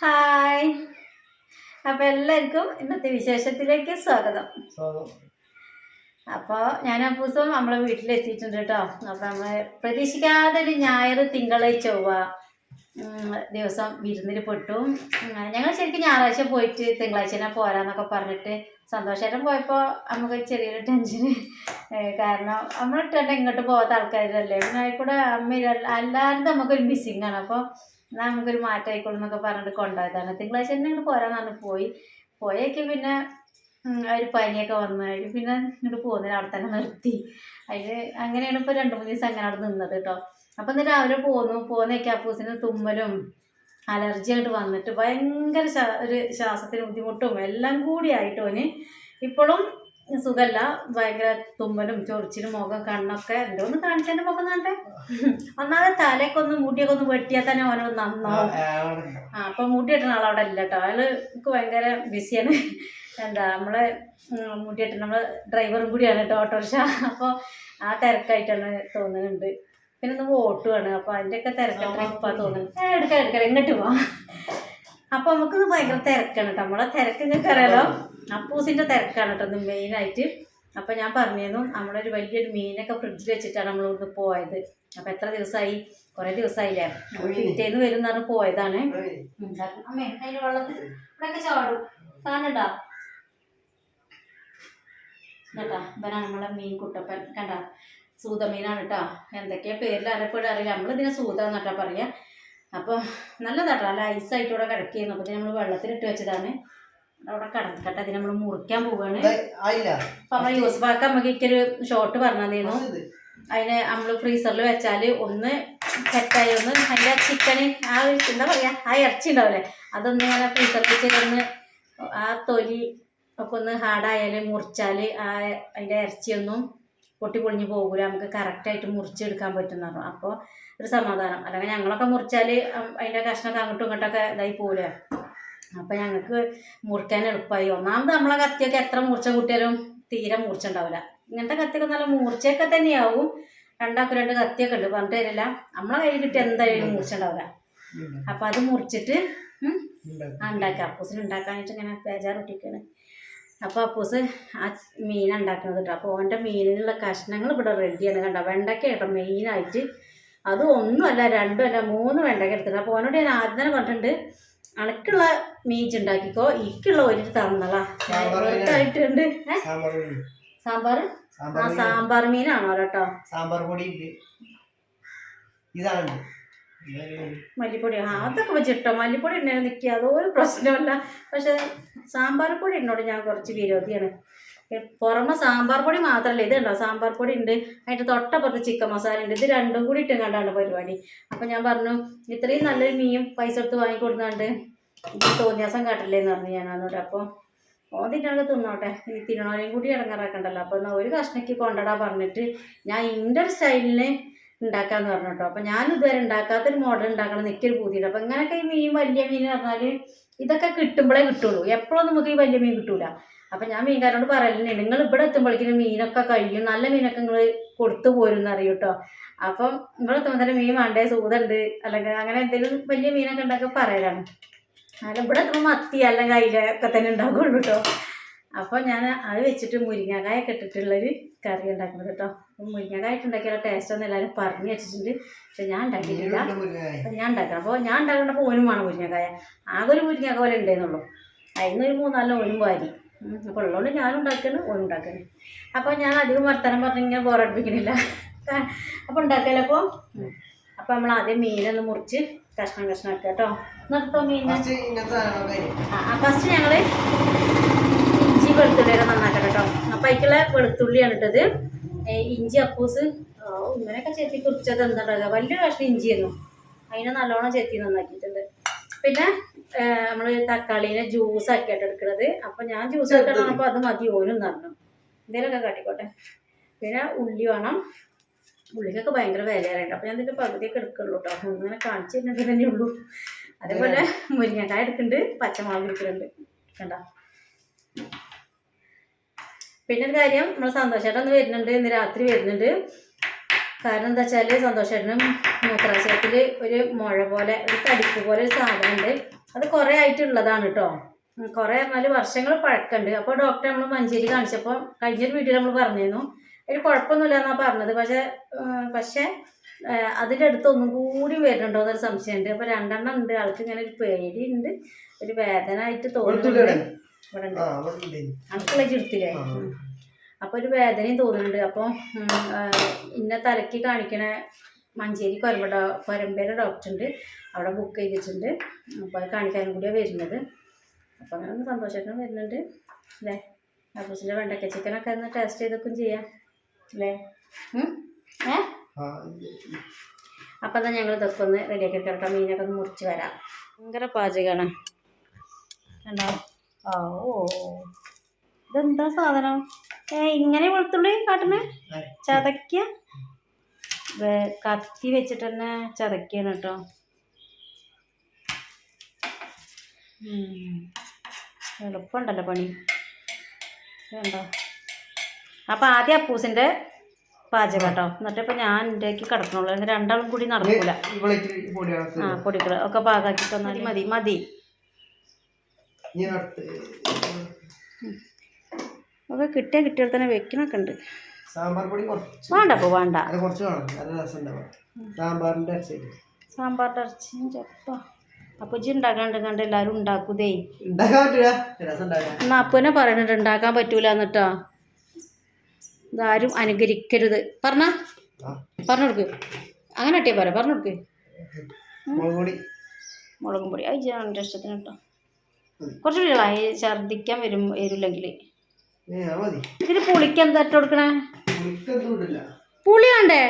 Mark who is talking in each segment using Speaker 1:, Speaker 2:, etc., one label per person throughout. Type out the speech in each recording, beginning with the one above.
Speaker 1: Hi. അപ്പോൾ എല്ലാവർക്കും ഇന്നത്തെ വിശേഷത്തിലേക്ക് സ്വാഗതം. അപ്പോൾ ഞാൻ അപ്പൂസം നമ്മളെ വീട്ടിലെത്തിയിട്ടുണ്ട് കേട്ടോ. അപ്പോൾ നമ്മൾ പ്രതീക്ഷിക്കാതെ ഒരു ഞായർ തിങ്കൾ ചൊവ്വ ദിവസം വിരുന്നിൽ പെട്ടു ഞങ്ങൾ ശരിക്കും ഞായറാഴ്ച പോയിട്ട് തിങ്കളാഴ്ച പോരാന്നൊക്കെ പറഞ്ഞിട്ട് സന്തോഷമായിട്ടും പോയപ്പോൾ നമുക്ക് ചെറിയൊരു ടെൻഷന് കാരണം നമ്മൾ ഇട്ടുകൊണ്ട് ഇങ്ങോട്ട് പോകാത്ത ആൾക്കാരല്ലേ? പിന്നെ കൂടെ അമ്മ എല്ലാവരും നമുക്കൊരു മിസ്സിങ് ആണ്. അപ്പോൾ നമുക്കൊരു മാറ്റം ആയിക്കോളും എന്നൊക്കെ പറഞ്ഞിട്ട് കൊണ്ടുപോയതാണ്. തിങ്കളാഴ്ച തന്നെ ഇങ്ങോട്ട് പോരാന്ന് പറഞ്ഞു. പോയി. പോയേക്ക് പിന്നെ ഒരു പനിയൊക്കെ വന്ന് പിന്നെ ഇങ്ങോട്ട് പോകുന്നതിന് അവിടെ തന്നെ നിർത്തി. അതിൽ അങ്ങനെയാണ് ഇപ്പോൾ രണ്ട് മൂന്ന് ദിവസം അങ്ങനെ അവിടെ നിന്നത് കേട്ടോ. അപ്പം ഇന്ന് രാവിലെ പോന്നു. പോകുന്നേക്ക് അപ്പൂസിന് തുമ്മലും അലർജി ആയിട്ട് വന്നിട്ട് ഭയങ്കര ഒരു ശ്വാസത്തിന് ബുദ്ധിമുട്ടും എല്ലാം കൂടി ആയിട്ട് ഓന് ഇപ്പോഴും സുഖമല്ല ഭയങ്കര തുമ്മലും ചൊറിച്ചിലും മുഖം കണ്ണൊക്കെ എന്തോ ഒന്ന് കാണിച്ചതിന്റെ മുഖം കണ്ടേ ഒന്നാമത് തലയൊക്കെ ഒന്ന് മുടിയൊക്കെ ഒന്ന് വെട്ടിയാൽ തന്നെ ഓനോ നന്നാവും. ആ അപ്പൊ മുടി വെട്ടുന്ന ആളവിടെ ഇല്ല കേട്ടോ അയാൾ എനിക്ക് ഭയങ്കര ബിസിയാണ്. എന്താ നമ്മളെ മുടി വെട്ടുന്ന നമ്മൾ ഡ്രൈവറും കൂടിയാണ് കേട്ടോ ഓട്ടോറിക്ഷ. അപ്പോൾ ആ തിരക്കായിട്ടാണ് തോന്നുന്നുണ്ട്. പിന്നെ ഒന്ന് വോട്ടുമാണ് അപ്പൊ അതിന്റെയൊക്കെ തിരക്കാണ് ഇപ്പം തോന്നുന്നത് എടുക്കാൻ എടുക്കാം എടുക്കാം. പോവാ പോവാം. അപ്പോൾ നമുക്കിത് ഭയങ്കര തിരക്കാണ് കേട്ടോ നമ്മളെ തിരക്ക് നിങ്ങൾക്ക് അറിയാലോ. അപ്പൂസിന്റെ തിരക്കാണ് കേട്ടോ ഇത് മെയിനായിട്ട് അപ്പോൾ ഞാൻ പറഞ്ഞിരുന്നു നമ്മളൊരു വലിയൊരു മീനൊക്കെ ഫ്രിഡ്ജിൽ വെച്ചിട്ടാണ് നമ്മൾ ഇവിടുന്ന് പോയത്. അപ്പോൾ എത്ര ദിവസമായി കുറേ ദിവസമായില്ലേ നമ്മൾ പിറ്റേന്ന് വരും എന്ന് പറഞ്ഞ് പോയതാണ്. വെള്ളത്തിൽ ഇവിടെയൊക്കെ ചാടും. കാണണ്ടാ കേട്ടാ ഇവനാണ് നമ്മളെ മീൻ കുട്ടപ്പൻ. കണ്ട? സൂതമീനാണ് കേട്ടോ. എന്തൊക്കെയാ പേരിൽ അറിയപ്പെടുക അറിയില്ല. നമ്മളിതിനെ സൂത കേട്ടാ പറയാ. അപ്പോൾ നല്ലതാട്ടോ നല്ല ഐസായിട്ട് ഇവിടെ കിടക്കുന്നു അപ്പോൾ നമ്മൾ വെള്ളത്തിലിട്ട് വെച്ചതാണ്. അവിടെ കിടക്കട്ടെ അതിന് നമ്മൾ മുറിക്കാൻ
Speaker 2: പോവാണ്.
Speaker 1: അപ്പൊ നമ്മളെ യൂസ്ഫാക്ക് നമുക്ക് ഇക്കൊരു ഷോർട്ട് പറഞ്ഞിരുന്നു അതിനെ നമ്മൾ ഫ്രീസറിൽ വെച്ചാൽ ഒന്ന് സെറ്റായി ഒന്ന് അതിന്റെ ചിക്കന് ആ എന്താ പറയാ ആ ഇറച്ചി ഉണ്ടാവില്ലേ അതൊന്ന് ഇങ്ങനെ ഫ്രീസറിൽ വെച്ചിട്ടൊന്ന് ആ തൊലി ഒക്കെ ഒന്ന് ഹാർഡായാൽ മുറിച്ചാൽ ആ അതിന്റെ ഇറച്ചിയൊന്നും പൊട്ടി പൊളിഞ്ഞു പോകില്ല നമുക്ക് കറക്റ്റായിട്ട് മുറിച്ചെടുക്കാൻ പറ്റും എന്ന് പറഞ്ഞു. അപ്പോൾ ഒരു സമാധാനം. അല്ലെങ്കിൽ ഞങ്ങളൊക്കെ മുറിച്ചാൽ അതിന്റെ കഷ്ണമൊക്കെ അങ്ങോട്ടും ഇങ്ങോട്ടൊക്കെ ഇതായി പോകില്ല അപ്പോൾ ഞങ്ങൾക്ക് മുറിക്കാൻ എളുപ്പമായി ഒന്നാമത് നമ്മളെ കത്തിയൊക്കെ എത്ര മൂർച്ച കൂട്ടിയാലും തീരെ മൂർച്ച ഉണ്ടാവില്ല ഇങ്ങനത്തെ കത്തിയൊക്കെ നല്ല മൂർച്ചയൊക്കെ തന്നെയാവും. രണ്ടാക്കും രണ്ട് കത്തിയൊക്കെ ഉണ്ട്. പറഞ്ഞിട്ട് തരില്ല നമ്മളെ കയ്യിൽ കിട്ടിയ എന്തായാലും മൂർച്ച ഉണ്ടാവില്ല അപ്പം അത് മുറിച്ചിട്ട് ഉം, ആ ഉണ്ടാക്കുക അപ്പൂസിന് ഉണ്ടാക്കാനായിട്ട് ഇങ്ങനെ ബേജാറൊട്ടിക്കാണ് അപ്പോൾ അപ്പൂസ് ആ മീൻ ഉണ്ടാക്കുന്നത് കേട്ടോ അപ്പോൾ ഓന്റെ മീനിനുള്ള കഷ്ണങ്ങൾ ഇവിടെ റെഡിയാണ് കണ്ടോ. വെണ്ടയ്ക്ക കേട്ടോ മെയിനായിട്ട് അത് ഒന്നുമല്ല രണ്ടുമല്ല മൂന്ന് വെണ്ടയ്ക്ക എടുത്തിട്ടുണ്ട്. അപ്പോൾ ഓനോട് ഞാൻ ആദ്യം തന്നെ പറഞ്ഞിട്ടുണ്ട് അണക്കുള്ള മീച്ച് ഉണ്ടാക്കിക്കോ. ഇക്കുള്ള ഒരു തന്നളാ ആയിട്ടുണ്ട്
Speaker 2: സാമ്പാർ
Speaker 1: ആ സാമ്പാർ മീനാണോ കേട്ടോ?
Speaker 2: സാമ്പാർ പൊടി ഉണ്ട്. ഇതാണ്
Speaker 1: മല്ലിപ്പൊടി. ആ അതൊക്കെ വെച്ചിട്ടോ മല്ലിപ്പൊടി ഉണ്ടായിരുന്നു നിൽക്കുക അതൊരു പ്രശ്നമല്ല. പക്ഷെ സാമ്പാർ പൊടി എന്നോട് ഞാൻ കുറച്ച് വിരോധിയാണ്. പുറമെ സാമ്പാർ പൊടി മാത്രമല്ല ഇത് ഉണ്ടോ സാമ്പാർ പൊടി ഉണ്ട്. അതിന്റെ തൊട്ടപ്പുറത്ത് ചിക്കൻ മസാല ഉണ്ട്. ഇത് രണ്ടും കൂടി ഇട്ടും കണ്ടാണ് പരിപാടി. അപ്പം ഞാൻ പറഞ്ഞു ഇത്രയും നല്ലൊരു മീൻ പൈസ എടുത്ത് വാങ്ങിക്കൊടുത്താണ്ട് ഇത് തോന്നിയാസം കാട്ടില്ലേ എന്ന് പറഞ്ഞു ഞാൻ അവനോട് അപ്പോൾ ഓൻ തിന്നണത് തിന്നോട്ടെ. ഈ തിന്നണോനെയും കൂടി ഇടങ്ങാറാക്കണ്ടല്ലോ. അപ്പോൾ എന്നാൽ ഒരു കഷ്ണയ്ക്ക് കൊണ്ടടാ പറഞ്ഞിട്ട് ഞാൻ ഒരു സ്റ്റൈലിന് ഉണ്ടാക്കാന്ന് പറഞ്ഞു കേട്ടോ. അപ്പോൾ ഞാൻ ഇതുവരെ ഉണ്ടാക്കാത്തൊരു മോഡൽ ഉണ്ടാക്കണം എനിക്കൊരു പൂതിയുണ്ട്. അപ്പോൾ ഇങ്ങനെയൊക്കെ ഈ മീൻ വലിയ മീൻ പറഞ്ഞാൽ ഇതൊക്കെ കിട്ടുമ്പോഴേ കിട്ടുള്ളൂ. എപ്പോഴും നമുക്ക് ഈ വലിയ മീൻ കിട്ടൂല. അപ്പം ഞാൻ മീൻകാരോട് പറയലുണ്ട് നിങ്ങൾ ഇവിടെ എത്തുമ്പോഴേക്കും മീനൊക്കെ കഴിയും. നല്ല മീനൊക്കെ നിങ്ങൾ കൊടുത്തു പോരും അറിയൂട്ടോ കേട്ടോ അപ്പം ഇവിടെ എത്തുമ്പോൾ തന്നെ മീൻ വേണ്ടേ? സൂതുണ്ട് അല്ലെങ്കിൽ അങ്ങനെ എന്തെങ്കിലും വലിയ മീനൊക്കെ ഉണ്ടാക്കി പറയലാണ്. അല്ല ഇവിടെ എത്തുമ്പോൾ മത്തി അല്ലെങ്കിൽ അതിലൊക്കെ തന്നെ ഉണ്ടാകുള്ളൂ കേട്ടോ അപ്പോൾ ഞാൻ അത് വെച്ചിട്ട് മുരിങ്ങാക്കായ ഇട്ടിട്ടുള്ളൊരു കറി ഉണ്ടാക്കുന്നത് കേട്ടോ മുരിങ്ങക്കായ ഉണ്ടാക്കിയാൽ ടേസ്റ്റ് ഒന്നും എല്ലാവരും പറഞ്ഞു വെച്ചിട്ടുണ്ട്. പക്ഷെ ഞാൻ ഉണ്ടാക്കിയിട്ടില്ല. അപ്പം ഞാൻ ഉണ്ടാക്കണം. അപ്പോൾ ഞാൻ ഉണ്ടാക്കേണ്ടപ്പോൾ ഓനും വേണം മുരിങ്ങക്കായ. ആകെ ഒരു മുരിങ്ങക്ക പോലെ ഉണ്ടെന്നുള്ളൂ. അതിന് ഒരു മൂന്നാൽ ഓനും വാരി. അപ്പോൾ ഉള്ളതുകൊണ്ട് ഞാൻ ഉണ്ടാക്കണം ഓൻ ഉണ്ടാക്കണം അപ്പോൾ ഞാൻ അധികം വർത്തമാനം പറഞ്ഞ് ബോർ ബോറടിപ്പിക്കണില്ല അപ്പോൾ ഉണ്ടാക്കലപ്പോൾ അപ്പോൾ നമ്മൾ ആദ്യം മീനൊന്ന് മുറിച്ച് കഷ്ണം കഷ്ണം ആക്കുക കേട്ടോ. നിർത്തോ മീൻ. ആ ഫസ്റ്റ് ഞങ്ങൾ ഇഞ്ചി വെളുത്തുള്ളിയൊക്കെ നന്നാക്കണം കേട്ടോ. അപ്പം അതിക്കുള്ള വെളുത്തുള്ളിയാണ് ഇട്ടത്. ഇഞ്ചി അപ്പൂസ് ഇങ്ങനെയൊക്കെ ചെത്തി കുറിച്ചത് എന്താ വലിയ കഷ്ണം ഇഞ്ചിയായിരുന്നു. അതിനെ നല്ലോണം ചെത്തി നന്നാക്കിയിട്ടുണ്ട്. പിന്നെ നമ്മൾ തക്കാളീനെ ജ്യൂസ് ആക്കിയിട്ട് എടുക്കുന്നത് അപ്പൊ ഞാൻ ജ്യൂസ് എടുക്കണം അപ്പോൾ അത് മതി ഓനും തരണം എന്തെങ്കിലുമൊക്കെ കാട്ടിക്കോട്ടെ. പിന്നെ ഉള്ളി വേണം. ഉള്ളിക്കൊക്കെ ഭയങ്കര വിലയാണ് അപ്പൊ ഞാൻ ഇതിന്റെ പകുതിയൊക്കെ എടുക്കുള്ളൂ കേട്ടോ അങ്ങനെ കാണിച്ചു തന്നെ ഉള്ളൂ. അതേപോലെ മുരിങ്ങക്കായ എടുക്കുന്നുണ്ട് പച്ചമുളക് എടുക്കുന്നുണ്ട്. കണ്ടോ? പിന്നെ ഒരു കാര്യം നമ്മൾ സന്തോഷമായിട്ട് ഒന്ന് വരുന്നുണ്ട്. ഇന്ന് രാത്രി വരുന്നുണ്ട്. കാരണം എന്താ വെച്ചാൽ സന്തോഷേട്ടനും മൂത്രാശയത്തിൽ ഒരു മുഴ പോലെ ഒരു തടിപ്പ് പോലെ ഒരു സാധനം ഉണ്ട് അത് കുറേ ആയിട്ടുള്ളതാണ് കേട്ടോ കുറേ പറഞ്ഞാൽ വർഷങ്ങൾ പഴക്കമുണ്ട് അപ്പോൾ ഡോക്ടറെ നമ്മൾ മഞ്ചേരി കാണിച്ചപ്പോൾ കഴിഞ്ഞൊരു വീട്ടിൽ നമ്മൾ പറഞ്ഞിരുന്നു. ഒരു കുഴപ്പമൊന്നുമില്ല എന്നാണ് പറഞ്ഞത്. പക്ഷേ പക്ഷേ അതിന്റെ അടുത്ത് ഒന്നും കൂടി വരുന്നുണ്ടോ എന്നൊരു സംശയമുണ്ട്. അപ്പോൾ രണ്ടെണ്ണം ഉണ്ട്. ആൾക്ക് ഇങ്ങനെ ഒരു പേടിയുണ്ട്. ഒരു വേദന ആയിട്ട് തോന്നുന്നുണ്ട് ഇവിടെ ഉണ്ട്. അടുക്കള ചുരുത്തില്ലേ. അപ്പോൾ ഒരു വേദനയും തോന്നുന്നുണ്ട്. അപ്പോൾ ഇന്ന തലയ്ക്ക് കാണിക്കണ മഞ്ചേരി കൊരമ്പ കൊരമ്പേര ഡോക്ടർ ഉണ്ട് അവിടെ ബുക്ക് ചെയ്തിട്ടുണ്ട്. അപ്പോൾ അത് കാണിക്കാനും കൂടിയാണ് വരുന്നത്. അപ്പോൾ അങ്ങനെ ഒന്ന് സന്തോഷമായിട്ട് വരുന്നുണ്ട്. അല്ലേ? അപ്പൂസിന്റെ വെണ്ടക്ക ചിക്കനൊക്കെ ഒന്ന് ടേസ്റ്റ് ചെയ്തൊക്കെ ചെയ്യാം. അല്ലേ? ഏ? അപ്പം തന്നെ ഞങ്ങൾ ഇതൊക്കെ ഒന്ന് റെഡിയാക്കി കിടക്കാം മീനൊക്കെ ഒന്ന് മുറിച്ച് വരാം. ഭയങ്കര പാചകമാണ്. കണ്ടോ? ഓ. ഇതെന്താ സാധനം? ഏ ഇങ്ങനെ വെളുത്തുള്ളി കാട്ടണേ. ചതയ്ക്ക കത്തി വെച്ചിട്ട് തന്നെ ചതയ്ക്കാണ് കേട്ടോ. എളുപ്പമുണ്ടല്ലോ പണി. വേണ്ടോ? അപ്പം ആദ്യം അപ്പൂസിന്റെ പാചകം കേട്ടോ. എന്നിട്ട് ഇപ്പം ഞാൻ എന്റെക്ക് കിടക്കണുള്ളൂ. അല്ലെങ്കിൽ രണ്ടാളും കൂടി നടക്കൂല. ആ പൊടികൾ ഒക്കെ പാകാക്കി തന്നാൽ മതി മതി. ഒക്കെ കിട്ടിയ കിട്ടിയാൽ തന്നെ വെക്കണൊക്കെ ഉണ്ട്.
Speaker 2: സാമ്പാർ പൊടി കുറച്ച്.
Speaker 1: വേണ്ട അപ്പോൾ വേണ്ട.
Speaker 2: അരച്ചിട്ട്.
Speaker 1: സാമ്പാറിന്റെ ഇറച്ചിയും ചപ്പ. അപ്പോൾ ജി ഉണ്ടാക്കാണ്ട് കണ്ട് എല്ലാവരും ഉണ്ടാക്കൂതേ. എന്നാ അപ്പനെ പറയുന്നുണ്ട് ഉണ്ടാക്കാൻ പറ്റൂല എന്നിട്ടാ ഇതാരും അനുകരിക്കരുത്. പറഞ്ഞ?
Speaker 2: പറഞ്ഞുകൊടുക്ക്.
Speaker 1: പറഞ്ഞു കൊടുക്ക് അങ്ങനെ കിട്ടിയാ പോരാ പറഞ്ഞു കൊടുക്ക്
Speaker 2: മുളക് പൊടി.
Speaker 1: അത് എന്റെ ഇഷ്ടത്തിന് കേട്ടോ കുറച്ചുകൂടി ഛർദിക്കാൻ ഛർദ്ദിക്കാൻ വരും വരില്ലെങ്കിൽ ഇതിന് പുളിക്ക് എന്താ ഇട്ട് കൊടുക്കണേ?
Speaker 2: പുളിക്കൊന്നും
Speaker 1: പുളി വേണ്ടേ?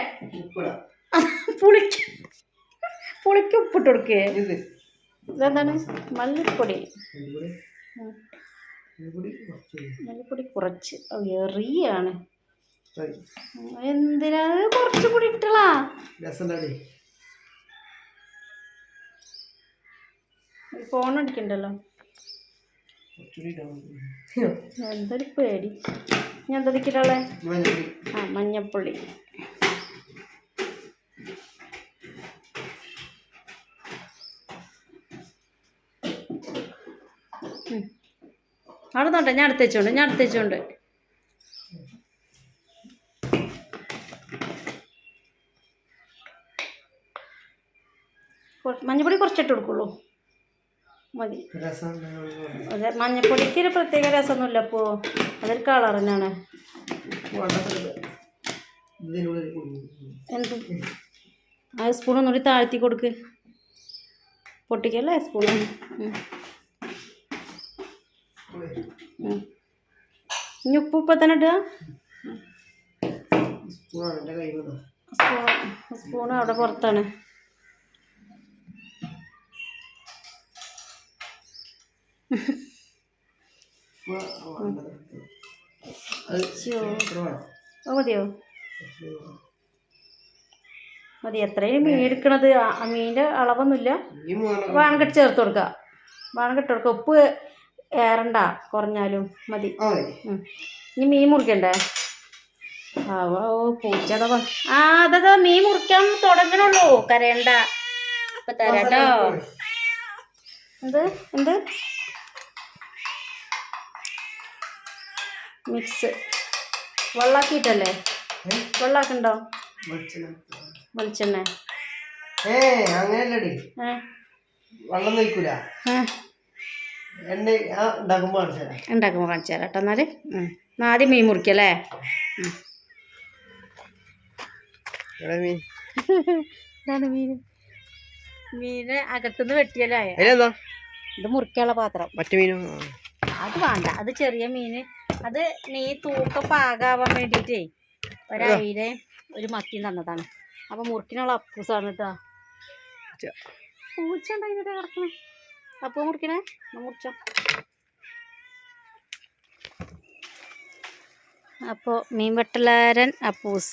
Speaker 1: പുളിക്ക് പുളിക്ക് ഉപ്പിട്ട് കൊടുക്കേ.
Speaker 2: ഇത്.
Speaker 1: ഇതെന്താണ്? മല്ലിപ്പൊടി.
Speaker 2: മല്ലിപ്പൊടി? കുറച്ച്
Speaker 1: എറിയാണ്. എന്തിനാ? കുറച്ച് കൂടി ഇട്ടളാ. ഫോൺ അടിക്കണ്ടല്ലോ. എന്തൊരു പേടി. ഞാൻ എന്താ ദിക്കിട്ടുള്ളേ
Speaker 2: മഞ്ഞപ്പൊടി.
Speaker 1: ആ മഞ്ഞപ്പൊള്ളി. അവിടെ നോട്ടെ ഞാൻ അടുത്ത് വെച്ചോണ്ട് ഞാൻ അടുത്ത് വെച്ചോണ്ട്. മഞ്ഞപ്പൊടി കുറച്ചിട്ട് കൊടുക്കുള്ളൂ. മതി. അതെ മഞ്ഞപ്പൊടിക്ക് ഒരു പ്രത്യേക രസമൊന്നുമില്ല അപ്പോൾ അതൊരു കളർ തന്നെയാണ്. എന്ത് ആ സ്പൂൺ ഒന്നുകൂടി താഴ്ത്തി കൊടുക്ക് പൊട്ടിക്കല്ലേ സ്പൂൺ ഇനി ഉപ്പ് ഇപ്പം തന്നെ ഇടുക സ്പൂൺ അവിടെ പുറത്താണ് മതിയോ. മതി എത്രയും മീൻ എടുക്കണത് മീനിന്റെ അളവൊന്നുമില്ല.
Speaker 2: മൂന്നെണ്ണം
Speaker 1: ചേർത്ത് കൊടുക്കുക വേണമെങ്കിൽ ഇട്ട് കൊടുക്കുക ഉപ്പ് ഏറണ്ട കുറഞ്ഞാലും മതി. ഇനി മീൻ മുറിക്കണ്ടേ? ആവോ ഓ പൂച്ചത ആ അതൊക്കെ മീൻ മുറിക്കാൻ തുടങ്ങണുള്ളൂ. കരയണ്ട. അപ്പൊ തരാട്ടോ. എന്ത്? എന്ത്? മിക്സ്. വെള്ളാക്കിയിട്ടല്ലേ? വെള്ളാക്കണ്ടോ?
Speaker 2: വെളിച്ചെണ്ണ. ഏ അങ്ങനെയല്ലടി.
Speaker 1: ഏ?
Speaker 2: വെള്ളം നയിക്കൂല
Speaker 1: ഏ?
Speaker 2: എണ്ണ ആ ഉണ്ടാക്കുമ്പോൾ കാണിച്ചു തരാം.
Speaker 1: ഉണ്ടാക്കുമ്പോൾ കാണിച്ചു തരാം കേട്ടോ എന്നാൽ ആദ്യം മീൻ മുറിക്കല്ലേ? മീനെ
Speaker 2: എവിടെ മീൻ?
Speaker 1: ഇതാണ് മീൻ. മീന് അകത്തുനിന്ന് വെട്ടിയല്ലേ ഇത് മുറിക്കാനുള്ള പാത്രം.
Speaker 2: മറ്റു മീനും?
Speaker 1: അത് വേണ്ട. അത് ചെറിയ മീന്. അത് നീ തൂക്ക പാകാവാൻ വേണ്ടിയിട്ടേ ഒരയിലെ ഒരു മത്തിയും തന്നതാണ്. അപ്പൊ മുറുക്കിനുള്ള അപ്പൂസാണ് കേട്ടോ
Speaker 2: ച്ച.
Speaker 1: പൂച്ച ഉണ്ടായിട്ട് കിടക്കണേ അപ്പൂ മുറിക്കണേ മുറിച്ചോ. അപ്പോൾ മീൻ വെട്ടലാരൻ അപ്പൂസ്.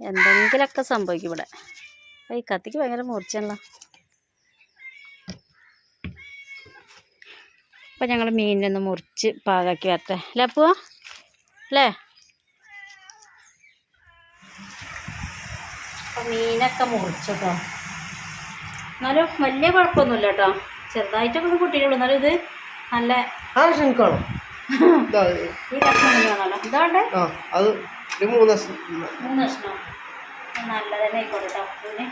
Speaker 1: എന്തെങ്കിലൊക്കെ എന്തെങ്കിലുമൊക്കെ സംഭവിക്കും ഇവിടെ. ഈ കത്തിക്ക് ഭയങ്കര മൂർച്ചയാണല്ലോ. അപ്പം ഞങ്ങൾ മീനിനൊന്ന് മുറിച്ച് പാകാക്കി വരട്ടെ. അല്ലേ അപ്പോ അല്ലേ? അപ്പം മീനൊക്കെ മുറിച്ചു കേട്ടോ എന്നാലും വലിയ കുഴപ്പമൊന്നുമില്ല കേട്ടോ. ചെറുതായിട്ടൊക്കെ ഒന്ന് പൊട്ടിയിട്ടുള്ളൂ എന്നാലും ഇത് നല്ല ഈ കഷ്ണം വേണമല്ലോ.
Speaker 2: അത് ഒരു മൂന്ന് ദിവസം
Speaker 1: മൂന്ന് കഷ്ണം. നല്ലത് തന്നെ ആയിക്കോട്ടെ കേട്ടോ. പിന്നെ?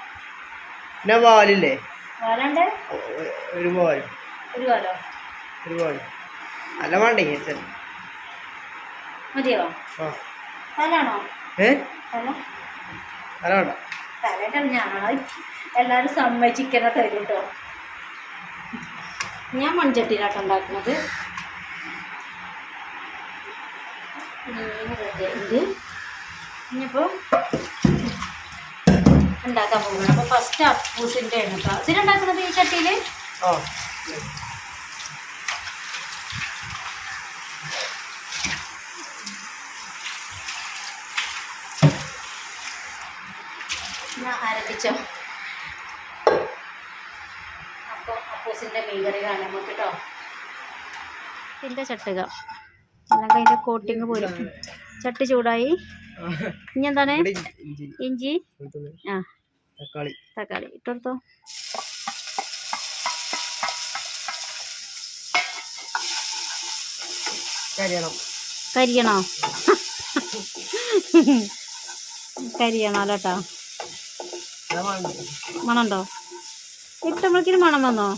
Speaker 2: പിന്നെ പാലില്ലേ
Speaker 1: വേലാണ്ട്
Speaker 2: ഒരു പാൽ
Speaker 1: ഒരു കാലോ
Speaker 2: ഒരു പാൽ അല്ല വേണ്ടേ ചേച്ചൻ
Speaker 1: മതിയോ?
Speaker 2: ആ.
Speaker 1: തലാണോ?
Speaker 2: ഏ?
Speaker 1: തല?
Speaker 2: വേണ്ട
Speaker 1: തലേന്റെ ഞാൻ എല്ലാവരും സമ്മതിച്ചിരിക്കുന്ന തരും കേട്ടോ ഞാൻ മൺചട്ടിയിലാട്ടോ ഉണ്ടാക്കുന്നത് ഇത് ഇനിയിപ്പോൾ ഉണ്ടാക്കാൻ പോകുന്നത് അപ്പോൾ ഫസ്റ്റ് അപ്പൂസിന്റെ ആണ് കേട്ടോ ഇതിനുണ്ടാക്കുന്നത് ഈ ചട്ടിയിൽ
Speaker 2: ആ.
Speaker 1: ആരംഭിച്ചോ? അപ്പോൾ അപ്പൂസിന്റെ മീൻകറി കാണാൻ നമുക്ക് കേട്ടോ ഇതിന്റെ ചട്ടുക. അല്ലെങ്കിൽ അതിന്റെ കോട്ടിങ് പോലും. ചട്ടി ചൂടായി. ഇനി എന്താണ്?
Speaker 2: ഇഞ്ചി
Speaker 1: ഇഞ്ചി. ആ.
Speaker 2: തക്കാളി.
Speaker 1: തക്കാളി. ഇട്ടെടുത്തോ.
Speaker 2: കരിയണം.
Speaker 1: കരിയണോ? കരിയണോ കേട്ടോ മണമുണ്ടോ ഇട്ടുമ്പോഴേക്കിന് മണം വന്നോ.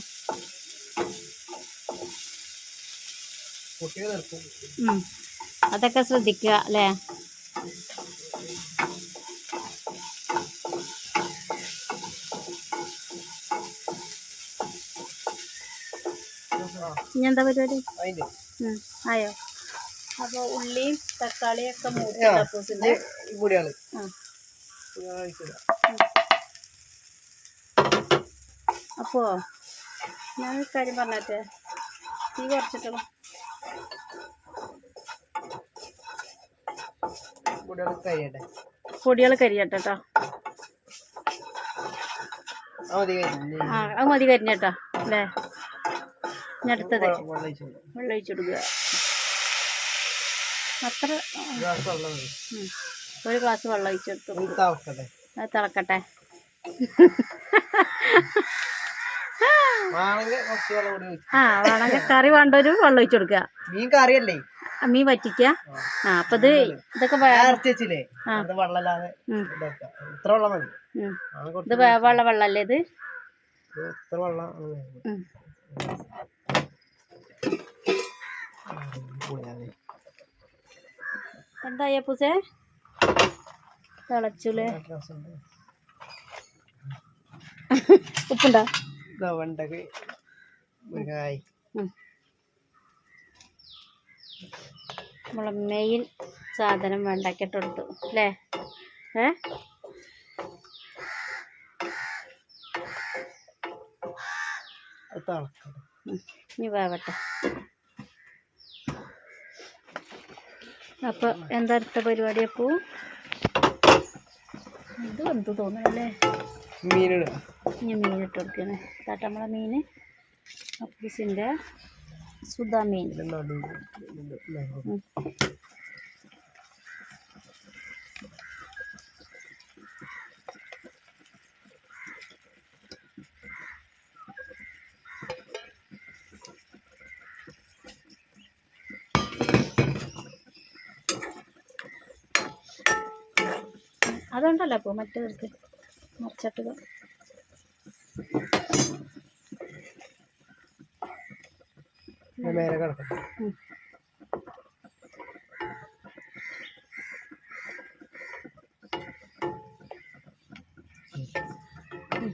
Speaker 1: അതൊക്കെ ശ്രദ്ധിക്കുക അല്ലേ? ഇനി എന്താ പരിപാടി. ആയോ? അപ്പൊ ഉള്ളിയും തക്കാളിയും ഒക്കെ
Speaker 2: ആ,
Speaker 1: മൂത്ത് കപ്പൂസിന്റെ
Speaker 2: ഈ പൊടിയാൾ
Speaker 1: ആ
Speaker 2: ഒഴിച്ചിടാം.
Speaker 1: അപ്പോൾ ഞാൻ കാര്യം പറഞ്ഞേ തീ
Speaker 2: കുറച്ചിട്ടോ
Speaker 1: പൊടികൾ കരിയട്ടെ.
Speaker 2: ആ
Speaker 1: അത് മതി കരിഞ്ഞേട്ടാ. അല്ലേ? ഞാൻ അടുത്തത്.
Speaker 2: വെള്ളം ഒഴിച്ചു കൊടുക്കാം.
Speaker 1: വെള്ളം ഒഴിച്ചു. കൊടുക്കുക അത്ര
Speaker 2: ഒരു ഗ്ലാസ് വെള്ളം ഒഴിച്ചെടുത്തു
Speaker 1: അത്
Speaker 2: ഒരു
Speaker 1: ആ വേണമെങ്കിൽ കറി വേണ്ടൊരു വെള്ളം ഒഴിച്ചു കൊടുക്കുക.
Speaker 2: മീൻ കറിയല്ലേ?
Speaker 1: മീൻ വറ്റിക്ക ആ അപ്പൊ ഇത് ഇതൊക്കെ ഇത്
Speaker 2: വെള്ള
Speaker 1: വെള്ളല്ലേ
Speaker 2: ഇത്?
Speaker 1: എന്തായ
Speaker 2: ആ രസമുണ്ട്.
Speaker 1: ഉപ്പുണ്ടോ?
Speaker 2: ഇതാ വെണ്ടക്ക് മുരിങ്ങായി.
Speaker 1: നമ്മളെ മെയിൻ സാധനം വെണ്ടയ്ക്കിട്ട് കൊടുത്തു അല്ലേ? ഏ. ഇനി വേവട്ടെ. അപ്പോൾ എന്താ അടുത്ത പരിപാടി അപ്പൂ ഇത് എന്ത് തോന്നണല്ലേ
Speaker 2: മീനിടുക.
Speaker 1: ഇനി മീൻ ഇട്ട് കൊടുക്കുകയാണ്. താട്ട നമ്മളെ മീൻ അപ്പൂസിന്റെ സുധാ മീൻ. അതുകൊണ്ടല്ല. അപ്പോൾ മറ്റേവർക്ക്. മറിച്ചിട്ടുക
Speaker 2: ഇത് കിടക്കും Thank
Speaker 1: ഉം.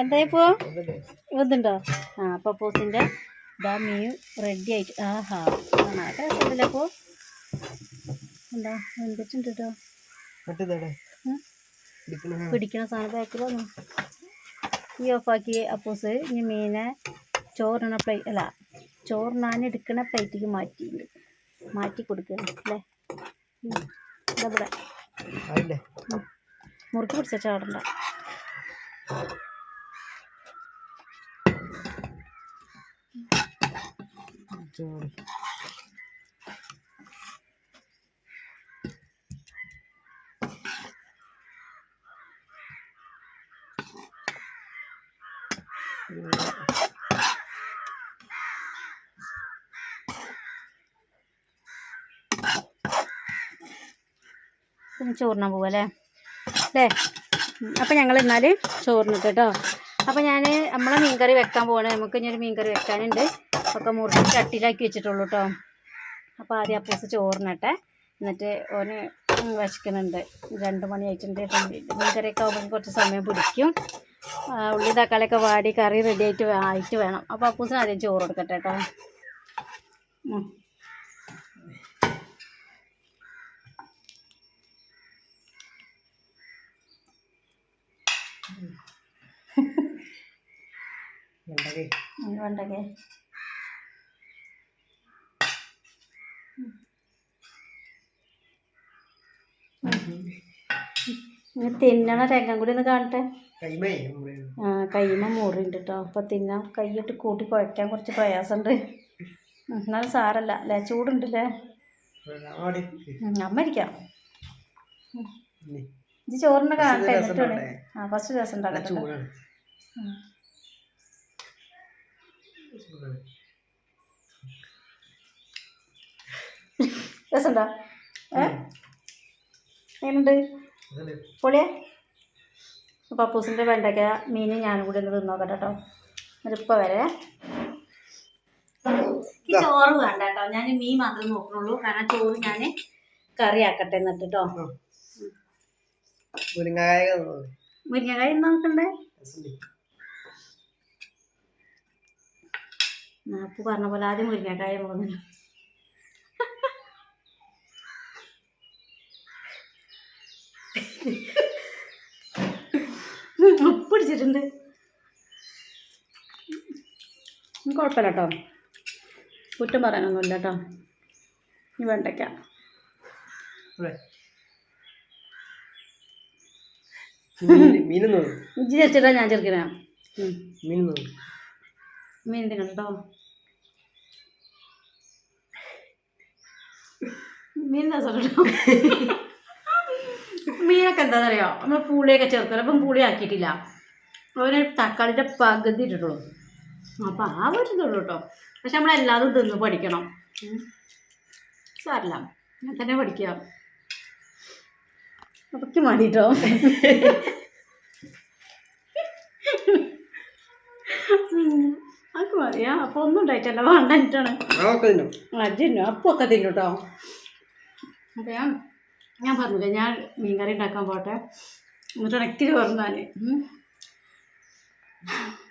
Speaker 1: എന്തായിപ്പോ
Speaker 2: ഇപ്പോ
Speaker 1: ഇതുണ്ടോ? ആ പപ്പോസിന്റെ ഇതാ മീൻ റെഡി ആയിട്ട്. ആഹാ ആ രസമുണ്ടല്ലേ അപ്പോൾ എന്താ കേട്ടോ.
Speaker 2: ഇടിക്കണ
Speaker 1: പിടിക്കണ സാധനം ബാക്കിലൊന്നും ഈ ഓഫാക്കി അപ്പൂസ് ഇനി മീനെ ചോറിന പ്ലേ അല്ല ചോറിനാൻ എടുക്കണ പ്ലേറ്റിക്ക് മാറ്റിയില്ല? മാറ്റി കൊടുക്കണം അല്ലേ? ഇവിടെ. മുറുക്കി പിടിച്ച ചാടണ്ട.
Speaker 2: ചോറ്
Speaker 1: ചോറിനാ ചോറിനാൻ പോവാ അല്ലേ അപ്പം ഞങ്ങൾ എന്നാൽ ചോറിനിട്ട് കേട്ടോ. അപ്പം ഞാൻ നമ്മളെ മീൻകറി വെക്കാൻ പോവാണ്. നമുക്ക് ഇനി ഒരു മീൻകറി വെക്കാനുണ്ട്. ഒക്കെ മുറിച്ച് ചട്ടിയിലാക്കി വെച്ചിട്ടുള്ളൂ കേട്ടോ അപ്പോൾ ആദ്യം അപ്പൂസ് ചോറിനട്ടെ. എന്നിട്ട് ഓന് വിശക്കുന്നുണ്ട്. രണ്ട് മണി ആയിട്ടുണ്ട്. മീൻകറി മീൻകറിയൊക്കെ ആകുമ്പോൾ കുറച്ച് സമയം പിടിക്കും. ഉള്ളി തക്കാളിയൊക്കെ വാടി കറി റെഡി ആയിട്ട് ആയിട്ട് വേണം. അപ്പോൾ അപ്പൂസിന് ആദ്യം ചോറ് കൊടുക്കട്ടെ കേട്ടോ ഇനി തിന്നണ രംഗം കൂടി ഒന്ന് കാണട്ടെ. ആ കൈമ മുറിയുണ്ട് കേട്ടോ അപ്പോൾ തിന്നാൻ കൈയിട്ട് കൂട്ടി കുഴക്കാൻ കുറച്ച് പ്രയാസമുണ്ട് ഉണ്ട് എന്നാലും സാരല്ല. അല്ലേ? ചൂടുണ്ടല്ലേ?
Speaker 2: അമ്മരിക്കാം.
Speaker 1: ഇത് ചോറിന് കാണട്ടെ എന്നിട്ടാണ് ആ ഫസ്റ്റ് രസം
Speaker 2: ഉണ്ടാക്കട്ടെ.
Speaker 1: ഉണ്ടാകട്ടെ
Speaker 2: ചൂടാണ്.
Speaker 1: രസമുണ്ടോ എങ്ങനെയുണ്ട്
Speaker 2: അതല്ലേ.
Speaker 1: പപ്പൂസിന്റെ വെണ്ടയ്ക്ക മീൻ ഞാനും കൂടി ഒന്ന് തിന്നോക്കട്ടെ കേട്ടോ വരെ. ചോറ് വേണ്ട കേട്ടോ ഞാൻ മീൻ മാത്രം നോക്കുന്നുള്ളൂ. കാരണം ചോറ് ഞാൻ കറിയാക്കട്ടെ എന്നിട്ട് കേട്ടോ. മുരിങ്ങക്കായ നോക്കണ്ടേ? അപ്പു പറഞ്ഞ പോലെ ആദ്യം മുരിങ്ങക്കായ പോകുന്നു പിടിച്ചിട്ടുണ്ട്. ഉം, കുഴപ്പമില്ല കേട്ടോ. കുറ്റം പറയാനൊന്നുമില്ല കേട്ടോ. ഇനി വെണ്ടയ്ക്ക. ഇഞ്ചി ചേർച്ചിട്ടാ ഞാൻ ചേർക്കണ.
Speaker 2: മീൻ തോന്നും
Speaker 1: മീൻ തിന്നണം കേട്ടോ. മീൻ രസം മീനൊക്കെ എന്താണെന്ന് അറിയാം നമ്മൾ പുളിയൊക്കെ ചേർത്തല്ലോ അപ്പം പുളി ആക്കിയിട്ടില്ല. അവന് തക്കാളിന്റെ പകുതി ഇട്ടിട്ടുള്ളൂ. അപ്പം ആ ഒരു ഇതുള്ളൂ കേട്ടോ പക്ഷെ നമ്മളെല്ലാതും തിന്ന് പഠിക്കണം. സാറില്ല ഞാൻ തന്നെ പഠിക്കുക അതൊക്കെ മതി കേട്ടോ അതൊക്കെ മതിയാ അപ്പോൾ ഒന്നും ഉണ്ടായിട്ടല്ല. വേണ്ടിട്ടാണ് അപ്പോൾ ഒക്കെ തിന്നു. കേട്ടോ അപ്പോൾ ഞാൻ ഞാൻ പറഞ്ഞില്ലേ ഞാൻ മീൻകറി ഉണ്ടാക്കാൻ പോട്ടെ. എന്നിട്ട് ഇടയ്ക്ക് ചോറിന്നാൽ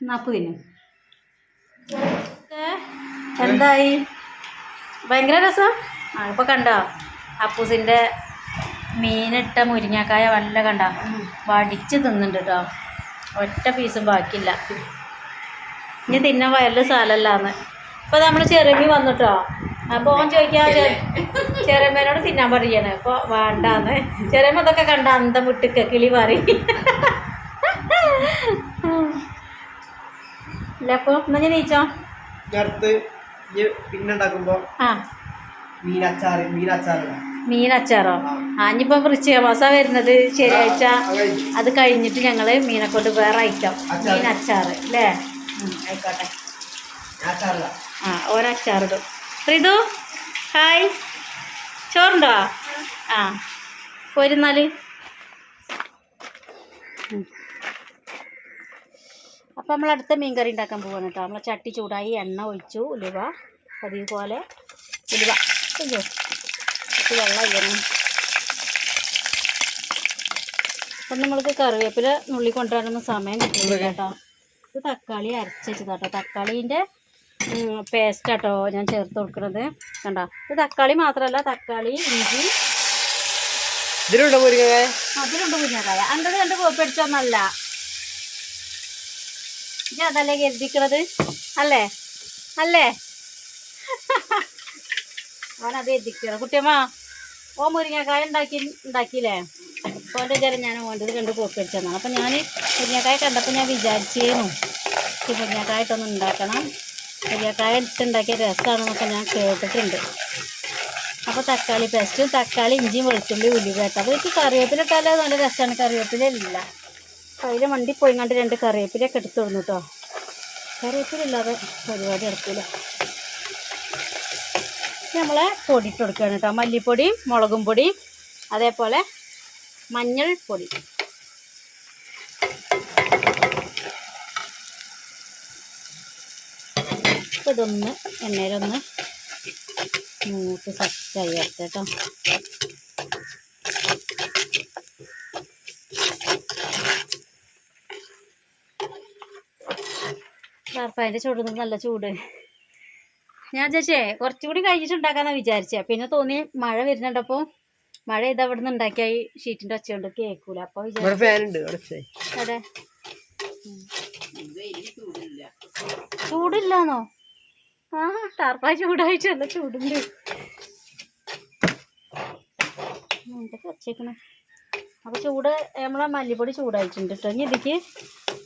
Speaker 1: നാപ്പ് തിന്നു. എന്തായി? ഭയങ്കര രസം. ആ ഇപ്പോൾ കണ്ടോ? അപ്പൂസിന്റെ മീനിട്ട മുരിങ്ങാക്കായ വല്ല കണ്ട. വടിച്ച് തിന്നുന്നുണ്ട് കേട്ടോ ഒറ്റ പീസും ബാക്കിയില്ല. ഇനി തിന്നാൻ വയറിൽ സ്ഥലമല്ലാന്ന് ഇപ്പൊ നമ്മൾ ചെറുമീൻ വന്നിട്ടോ അപ്പൊ ഓൻ ചോദിക്കാ ചെറിയമ്മേനോട് തിന്നാൻ പറയാണ്. അപ്പൊ വേണ്ടാന്ന്. ചെറിയമ്മ ഇതൊക്കെ കണ്ട അന്തം വിട്ടിക്ക കിളി മാറി. എന്നാ ഞാൻ നീച്ചോ?
Speaker 2: ഇനി അടുത്ത് ഇനി പിന്നെ ഉണ്ടാക്കുമ്പോ
Speaker 1: ആ. ഇനിയിപ്പം വൃശ്ചിക മാസം വരുന്നത് ശനിയാഴ്ച. അത് കഴിഞ്ഞിട്ട്. ഞങ്ങൾ മീനെ കൊണ്ട് വേറെ ഐറ്റം മീനച്ചാറ് അല്ലേ ആയിക്കോട്ടെ ആ ഒരച്ചാറിടും റിതു ഹായ്. ചോറുണ്ടോ? ആ പോരുന്നാൽ അപ്പം നമ്മൾ അടുത്ത മീൻ കറി ഉണ്ടാക്കാൻ പോവാണ് കേട്ടോ. നമ്മൾ ചട്ടി ചൂടായി എണ്ണ ഒഴിച്ചു ഉലുവ പതിവ് പോലെ ഉലുവ. അയ്യോ കുറച്ച് വെള്ളം അപ്പം നമ്മൾക്ക് കറിവേപ്പില നുള്ളി കൊണ്ടുവരാനൊന്നും സമയം കിട്ടില്ല കേട്ടോ. ഇത് തക്കാളി അരച്ചു വെച്ചതാട്ടോ. തക്കാളീന്റെ പേസ്റ്റ് കേട്ടോ ഞാൻ ചേർത്ത് കൊടുക്കുന്നത് കണ്ട? ഇത് തക്കാളി മാത്രമല്ല തക്കാളി ഇഞ്ചി.
Speaker 2: ഇതിലുണ്ടോ മുരിങ്ങായ
Speaker 1: അതിലുണ്ട് മുരിങ്ങക്കായ. അണ്ടത് കണ്ട് പേടിച്ചൊന്നല്ല ഇനി അതല്ലേ കരുതിക്കണത്? അല്ലേ? അല്ലേ? അവനത് എത്തിക്കണം കുട്ടിയമ്മ ഓ മുരിങ്ങക്കായ ഉണ്ടാക്കി ഉണ്ടാക്കിയില്ലേ? ഓന്റെ വിചാരം ഞാൻ ഓന്റെ കണ്ട് കോപ്പി അടിച്ചതാണ് അപ്പം ഞാൻ മുരിങ്ങക്കായ കണ്ടപ്പോൾ ഞാൻ വിചാരിച്ചേനു. ഈ മുരിങ്ങക്കായിട്ടൊന്ന് ഉണ്ടാക്കണം. മുരിങ്ങക്കായ ഇട്ടുണ്ടാക്കിയ രസമാണെന്നൊക്കെ ഞാൻ കേട്ടിട്ടുണ്ട്. അപ്പോൾ തക്കാളി പേസ്റ്റും തക്കാളി ഇഞ്ചിയും വെളുത്തുള്ളി ഉലിവേട്ട അപ്പോൾ എനിക്ക് കറിവേപ്പില ഇട്ടാലേ നല്ല രസമാണ് കറിവേപ്പില ഇല്ല. അതിൽ വണ്ടി കണ്ട് രണ്ട് കറിവേപ്പിലൊക്കെ എടുത്തു തന്നു കേട്ടോ കറിവേപ്പില ഇല്ലാതെ പരിപാടി എടുക്കില്ല നമ്മളെ പൊടി ഇട്ട് കൊടുക്കുകയാണ് കേട്ടോ മല്ലിപ്പൊടിയും മുളകും പൊടിയും അതേപോലെ മഞ്ഞൾ അപ്പോൾ ഇതൊന്ന് എണ്ണയിലൊന്ന് മൂത്ത് സെറ്റായി വരട്ടെ കേട്ടോ ചൂട് നല്ല ചൂട്. ഞാൻ ചേച്ചേ കുറച്ചുകൂടി കഴിഞ്ഞിട്ട് ഉണ്ടാക്കാന്നാ വിചാരിച്ചേ. പിന്നെ തോന്നി മഴ വരുന്നുണ്ടപ്പോൾ മഴ ചെയ്ത് അവിടെ നിന്ന് ഉണ്ടാക്കിയ ഈ ഷീറ്റിന്റെ ഒച്ച കൊണ്ട് കേൾക്കൂല അപ്പോൾ. അതെ. ചൂടില്ലാന്നോ? ആ ടാർപ്പാ ചൂടായിട്ട് നല്ല ചൂടുണ്ട് വച്ചേക്കണേ? അപ്പോൾ ചൂട് നമ്മളെ മല്ലിപ്പൊടി ചൂടായിട്ടുണ്ട് കേട്ടോ ഇനി ഇതിക്ക്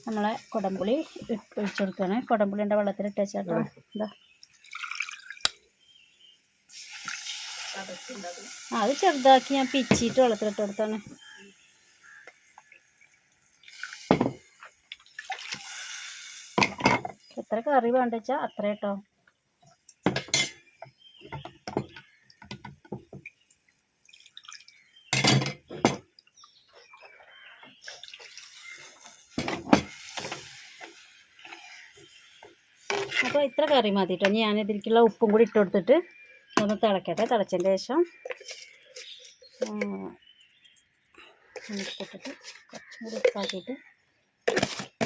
Speaker 1: നമ്മളെ കുടംപുളി ഒഴിച്ചു കൊടുക്കുകയാണ് കുടംപുളിന്റെ വെള്ളത്തിൽ ഇട്ട് വെച്ചാട്ടോ എന്താ അത് ചെറുതാക്കി ഞാൻ പിച്ചിട്ട് വെള്ളത്തിലിട്ട് കൊടുത്താണ്. എത്ര കറി വേണ്ട അത്ര കേട്ടോ അപ്പോൾ ഇത്ര കറി മതി കേട്ടോ ഞാൻ ഇതിലേക്കുള്ള ഉപ്പും കൂടി ഇട്ട് കൊടുത്തിട്ട് ഒന്ന് തിളക്കട്ടെ. തിളച്ചതിന്റെ ശേഷം കുറച്ചും കൂടി ഉപ്പാക്കിയിട്ട്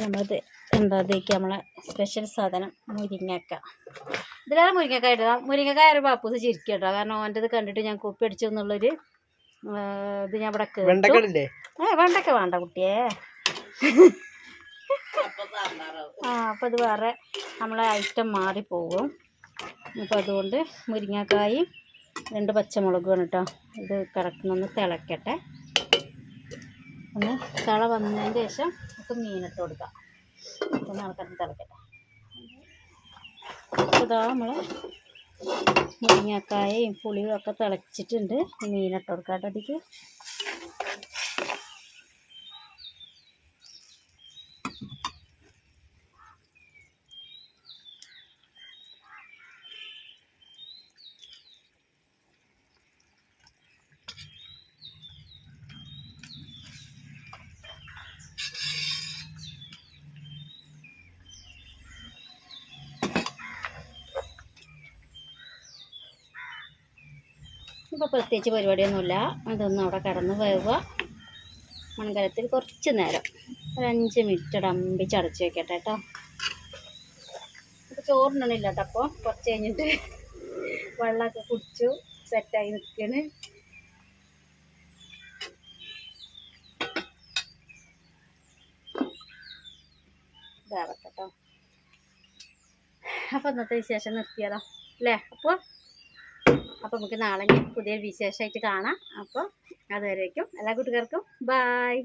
Speaker 1: നമ്മളത് എന്താ ഇതേക്ക് നമ്മളെ സ്പെഷ്യൽ സാധനം മുരിങ്ങക്ക. ഇതിലേറെ മുരിങ്ങക്ക ഇടുക മുരിങ്ങക്കായ ഒരു പാപ്പൂസ് ചിരിക്കും കേട്ടോ കാരണം ഓന്റെ ഇത് കണ്ടിട്ട് ഞാൻ കോപ്പി അടിച്ചു എന്നുള്ളൊരു ഇത് ഞാൻ ഇവിടെ കേട്ടു. ഏ വേണ്ടക്ക വേണ്ട കുട്ടിയെ. ആ അപ്പോൾ അത് വേറെ നമ്മളെ ഐറ്റം മാറിപ്പോകും അപ്പോൾ അതുകൊണ്ട് മുരിങ്ങക്കായും രണ്ട് പച്ചമുളകും കേട്ടോ. ഇത് കിടക്കുന്നൊന്ന് തിളക്കട്ടെ. ഒന്ന് തിള വന്നതിന് ശേഷം നമുക്ക് മീനിട്ട് കൊടുക്കാം. ഒന്ന് ആൾക്കാർക്ക് തിളക്കട്ടെ. അതാ നമ്മൾ മുരിങ്ങക്കായയും പുളിയും ഒക്കെ തിളച്ചിട്ടുണ്ട്. മീനിട്ട് കൊടുക്കാം കേട്ടോ അതിക്ക് ഇപ്പോൾ പ്രത്യേകിച്ച് പരിപാടിയൊന്നുമില്ല. അതൊന്നും അവിടെ കിടന്ന് വേവുക മൺകലത്തിൽ കുറച്ച് നേരം. ഒരു അഞ്ച് മിനിറ്റ് ഡമ്പിച്ച് അടച്ച് വെക്കട്ടെ കേട്ടോ. ഇപ്പോൾ ചോറിനണില്ല കേട്ടോ അപ്പോൾ കുറച്ച് കഴിഞ്ഞിട്ട് വെള്ളമൊക്കെ കുടിച്ചു. സെറ്റായി നിൽക്കണ്. ഇതാവട്ടെ കേട്ടോ. അപ്പോൾ ഇന്നത്തെ വിശേഷം നിർത്തിയതാ. അല്ലേ? അപ്പോൾ അപ്പോൾ നമുക്ക് നാളെ പുതിയ വിശേഷമായിട്ട് കാണാം. അപ്പോൾ അതുവരേക്കും എല്ലാ കൂട്ടുകാർക്കും ബായ്